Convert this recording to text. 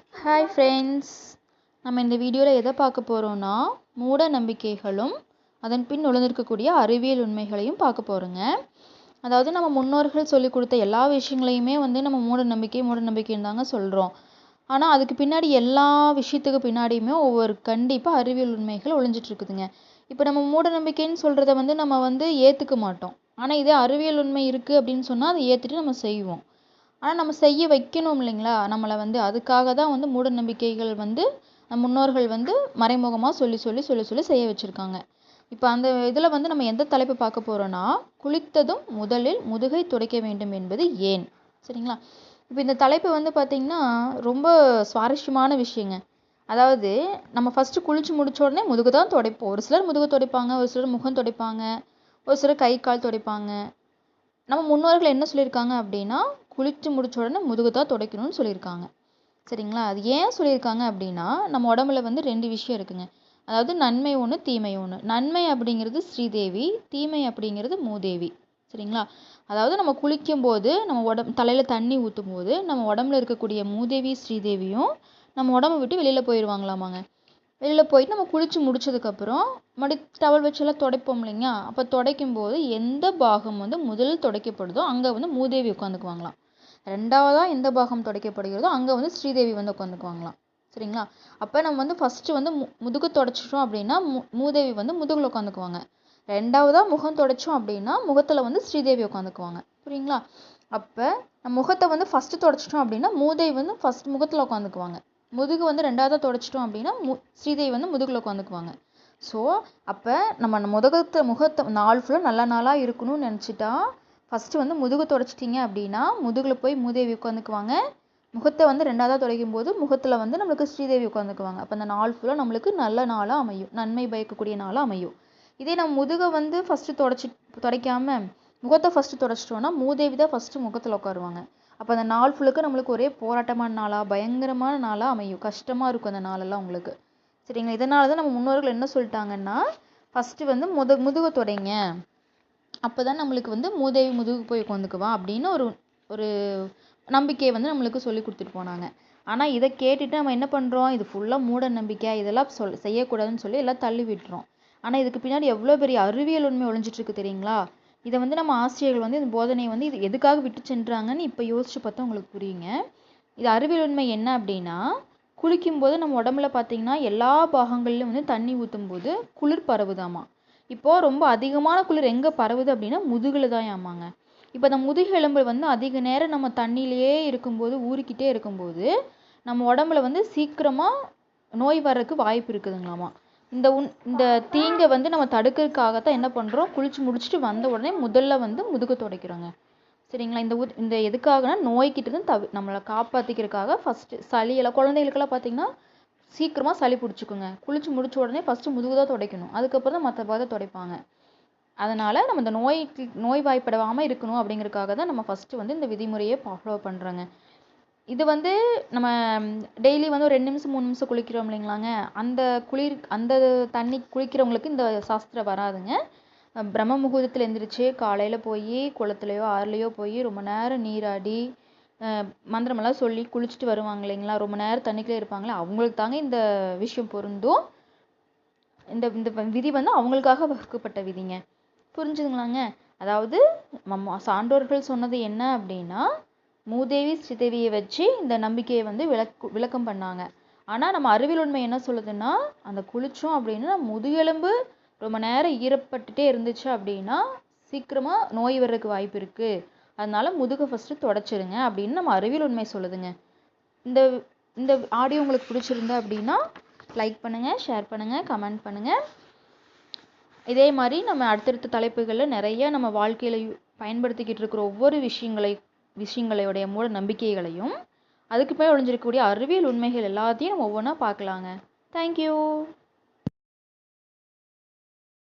Hi friends நம்ம இந்த வீடியோவில் எதை பார்க்க போகிறோன்னா மூட நம்பிக்கைகளும் அதன் பின் நுழைந்திருக்கக்கூடிய அறிவியல் உண்மைகளையும் பார்க்க போகிறோங்க அதாவது நம்ம முன்னோர்கள் சொல்லி கொடுத்த எல்லா விஷயங்களையுமே வந்து நம்ம மூட நம்பிக்கை மூட நம்பிக்கைன்னு தாங்க சொல்கிறோம் ஆனால் அதுக்கு பின்னாடி எல்லா விஷயத்துக்கு பின்னாடியுமே ஒவ்வொரு கண்டிப்பாக அறிவியல் உண்மைகள் ஒளிஞ்சிட்டு இருக்குதுங்க. இப்போ நம்ம மூட நம்பிக்கைன்னு சொல்கிறத வந்து நம்ம வந்து ஏற்றுக்க மாட்டோம். ஆனால் இதே அறிவியல் உண்மை இருக்குது அப்படின்னு சொன்னால் அதை ஏற்றுட்டு நம்ம செய்வோம். ஆனால் நம்ம செய்ய வைக்கணும் இல்லைங்களா? நம்மளை வந்து அதுக்காக தான் வந்து மூட நம்பிக்கைகள் வந்து நம் முன்னோர்கள் வந்து மறைமுகமாக சொல்லி சொல்லி சொல்லி சொல்லி செய்ய வச்சுருக்காங்க. இப்போ அந்த இதில் வந்து நம்ம எந்த தலைப்பை பார்க்க போகிறோன்னா குளித்ததும் முதலில் முதுகை துடைக்க வேண்டும் என்பது ஏன்? சரிங்களா? இப்போ இந்த தலைப்பு வந்து பார்த்திங்கன்னா ரொம்ப சுவாரஸ்யமான விஷயங்க. அதாவது நம்ம ஃபஸ்ட்டு குளித்து முடிச்ச உடனே முதுகு தான் துடைப்போம். ஒரு சிலர் முதுகு துடைப்பாங்க ஒரு சிலர் முகம் துடைப்பாங்க ஒரு சிலர் கை கால் துடைப்பாங்க. நம்ம முன்னோர்கள் என்ன சொல்லியிருக்காங்க அப்படின்னா குளித்து முடித்த உடனே முதுகு தான் துடைக்கணும்னு சொல்லியிருக்காங்க. சரிங்களா? அது ஏன் சொல்லியிருக்காங்க அப்படின்னா நம்ம உடம்புல வந்து ரெண்டு விஷயம் இருக்குங்க. அதாவது நன்மை ஒன்று தீமை ஒன்று நன்மை அப்படிங்கிறது ஸ்ரீதேவி தீமை அப்படிங்கிறது மூதேவி. சரிங்களா? அதாவது நம்ம குளிக்கும்போது நம்ம உடம்பு தலையில் தண்ணி ஊற்றும் போது நம்ம உடம்புல இருக்கக்கூடிய மூதேவி ஸ்ரீதேவியும் நம்ம உடம்பு விட்டு வெளியில் போயிடுவாங்களாமாங்க வெளியில் போயிட்டு நம்ம குளித்து முடிச்சதுக்கப்புறம் மறுபடி டவல் வச்செல்லாம் துடைப்போம் இல்லைங்க அப்போ துடைக்கும் போது எந்த பாகம் வந்து முதலில் துடைக்கப்படுதோ அங்கே வந்து மூதேவி உட்காந்துக்குவாங்களாம். ரெண்டாவதாக எந்த பாகம் துடைக்கப்படுகிறதோ அங்கே வந்து ஸ்ரீதேவி வந்து உட்காந்துக்குவாங்களாம். சரிங்களா? அப்போ நம்ம வந்து ஃபஸ்ட்டு வந்து மு முதுகு துடைச்சிட்டோம் அப்படின்னா மு மூதேவி வந்து முதுகில் உட்காந்துக்குவாங்க. ரெண்டாவதாக முகம் துடைச்சோம் அப்படின்னா முகத்தில் வந்து ஸ்ரீதேவி உட்காந்துக்குவாங்க. புரியுங்களா? அப்போ நம்ம முகத்தை வந்து ஃபஸ்ட்டு துடைச்சிட்டோம் அப்படின்னா மூதேவி வந்து ஃபஸ்ட் முகத்தில் உட்காந்துக்குவாங்க. முதுகு வந்து ரெண்டாவதாக துடைச்சிட்டோம் அப்படின்னா மு ஸ்ரீதேவி வந்து முதுகில் உட்காந்துக்குவாங்க ஸோ அப்போ நம்ம முதகத்தை முகத்தை நாள் ஃபுல்லாக நல்ல நாளாக இருக்கணும்னு நினச்சிட்டா ஃபஸ்ட்டு வந்து முதுகு துடைச்சிட்டிங்க அப்படின்னா முதுகில் போய் மூதேவி உட்காந்துக்குவாங்க முகத்தை வந்து ரெண்டாவதாக துடைக்கும் போது முகத்தில் வந்து நம்மளுக்கு ஸ்ரீதேவி உட்காந்துக்குவாங்க அப்போ அந்த நாள் ஃபுல்லாக நம்மளுக்கு நல்ல நாளாக அமையும். நன்மை பயக்கக்கூடிய நாளாக அமையும். இதே நம்ம முதுகை வந்து ஃபஸ்ட்டு துடைச்சி துடைக்காம முகத்தை ஃபஸ்ட்டு துடைச்சிட்டோன்னா மூதேவி தான் ஃபஸ்ட்டு முகத்தில் உட்காருவாங்க அப்போ அந்த நாள் ஃபுல்லுக்கு நம்மளுக்கு ஒரே போராட்டமான நாளாக பயங்கரமான நாளாக அமையும். கஷ்டமாக இருக்கும் அந்த நாளெல்லாம் உங்களுக்கு. சரிங்களா? இதனால தான் நம்ம முன்னோர்கள் என்ன சொல்லிட்டாங்கன்னா ஃபஸ்ட்டு வந்து முத முதுகை துடைங்க. அப்போ தான் நம்மளுக்கு வந்து மூதேவி முதுகு போய் உட்காந்துக்குவா அப்படின்னு ஒரு ஒரு நம்பிக்கையை வந்து நம்மளுக்கு சொல்லி கொடுத்துட்டு போனாங்க. ஆனால் இதை கேட்டுட்டு நம்ம என்ன பண்ணுறோம் இது ஃபுல்லாக மூட நம்பிக்கை. இதெல்லாம் சொல் செய்யக்கூடாதுன்னு சொல்லி எல்லாம் தள்ளி விட்டுறோம். ஆனால் இதுக்கு பின்னாடி எவ்வளோ பெரிய அறிவியல் உண்மை ஒழிஞ்சிட்ருக்கு தெரியுங்களா? இதை வந்து நம்ம ஆசிரியர்கள் வந்து இந்த போதனையை வந்து இது எதுக்காக விட்டு சென்றாங்கன்னு இப்போ யோசிச்சு பார்த்தா உங்களுக்கு புரியுங்க. இது அறிவியல் உண்மை என்ன அப்படின்னா குளிக்கும்போது நம்ம உடம்புல பார்த்தீங்கன்னா எல்லா பாகங்கள்லையும் வந்து தண்ணி ஊற்றும் போது குளிர் பரவுதாமா. இப்போது ரொம்ப அதிகமான குளிர் எங்கே பரவுது அப்படின்னா முதுகில் தான் ஆமாங்க இப்போ அந்த முதுகெலும்பு வந்து அதிக நேரம் நம்ம தண்ணியிலேயே இருக்கும்போது ஊறிக்கிட்டே இருக்கும்போது நம்ம உடம்புல வந்து சீக்கிரமாக நோய் வர்றதுக்கு வாய்ப்பு இருக்குதுங்களாமா. இந்த உன் இந்த தீங்கை வந்து நம்ம தடுக்கிறதுக்காகத்தான் என்ன பண்ணுறோம் குளிச்சு முடிச்சுட்டு வந்த உடனே முதல்ல வந்து முதுகு துடைக்கிறோங்க. சரிங்களா? இந்த உத் இந்த எதுக்காகனா நோய்கிட்டேருந்து தவி நம்மளை காப்பாற்றிக்கிறதுக்காக ஃபஸ்ட்டு சளி எல்லாம் குழந்தைகளுக்கெல்லாம் பார்த்தீங்கன்னா சீக்கிரமாக சளி பிடிச்சிக்குங்க. குளிச்சு முடிச்ச உடனே ஃபஸ்ட்டு முதுகு தான் துடைக்கணும். அதுக்கப்புறம் தான் மற்ற பாதை துடைப்பாங்க. அதனால் நம்ம இந்த நோய்க்கு நோய் வாய்ப்படாமல் இருக்கணும் அப்படிங்கிறதுக்காக தான் நம்ம ஃபஸ்ட்டு வந்து இந்த விதிமுறையை ஃபாலோ பண்ணுறோங்க இது வந்து நம்ம டெய்லி வந்து ஒரு ரெண்டு நிமிஷம் மூணு நிமிஷம் குளிக்கிறோம் இல்லைங்களாங்க. அந்த குளிர் அந்த தண்ணி குளிக்கிறவங்களுக்கு இந்த சாஸ்திரம் வராதுங்க. பிரம்ம முகூர்த்தத்தில் எழுந்திரிச்சி காலையில் போய் குளத்துலையோ ஆறுலையோ போய் ரொம்ப நேரம் நீராடி மந்திரமெல்லாம் சொல்லி குளிச்சுட்டு வருவாங்க இல்லைங்களா? ரொம்ப நேரம் தண்ணிக்குள்ளே இருப்பாங்களே அவங்களுக்கு தாங்க இந்த விஷயம் பொருந்தும். இந்த இந்த விதி வந்து அவங்களுக்காக வகுக்கப்பட்ட விதிங்க. புரிஞ்சுதுங்களாங்க? அதாவது நம்ம சான்றோர்கள் சொன்னது என்ன அப்படின்னா மூதேவி ஸ்ரீதேவியை வச்சு இந்த நம்பிக்கையை வந்து விளக்கு விளக்கம் பண்ணாங்க. ஆனால் நம்ம அறிவியல் உண்மை என்ன சொல்லுதுன்னா அந்த குளித்தோம் அப்படின்னா முதுகெலும்பு ரொம்ப நேரம் ஈரப்பட்டுட்டே இருந்துச்சு அப்படின்னா சீக்கிரமாக நோய் வர்றதுக்கு வாய்ப்பு இருக்குது அதனால முதுகை ஃபஸ்ட்டு தொடச்சிருங்க அப்படின்னு நம்ம அறிவியல் உண்மை சொல்லுதுங்க. இந்த இந்த ஆடியோ உங்களுக்கு பிடிச்சிருந்தா அப்படின்னா லைக் பண்ணுங்கள் ஷேர் பண்ணுங்கள் கமெண்ட் பண்ணுங்கள் இதே மாதிரி நம்ம அடுத்தடுத்த தலைப்புகளில் நிறைய நம்ம வாழ்க்கையில் பயன்படுத்திக்கிட்டு இருக்கிற ஒவ்வொரு விஷயங்களை விஷயங்களுடைய மூட நம்பிக்கைகளையும் அதுக்கு மேலே ஒழிஞ்சிருக்கக்கூடிய அறிவியல் உண்மைகள் எல்லாத்தையும் நம்ம ஒவ்வொன்றா பார்க்கலாங்க. தேங்க்யூ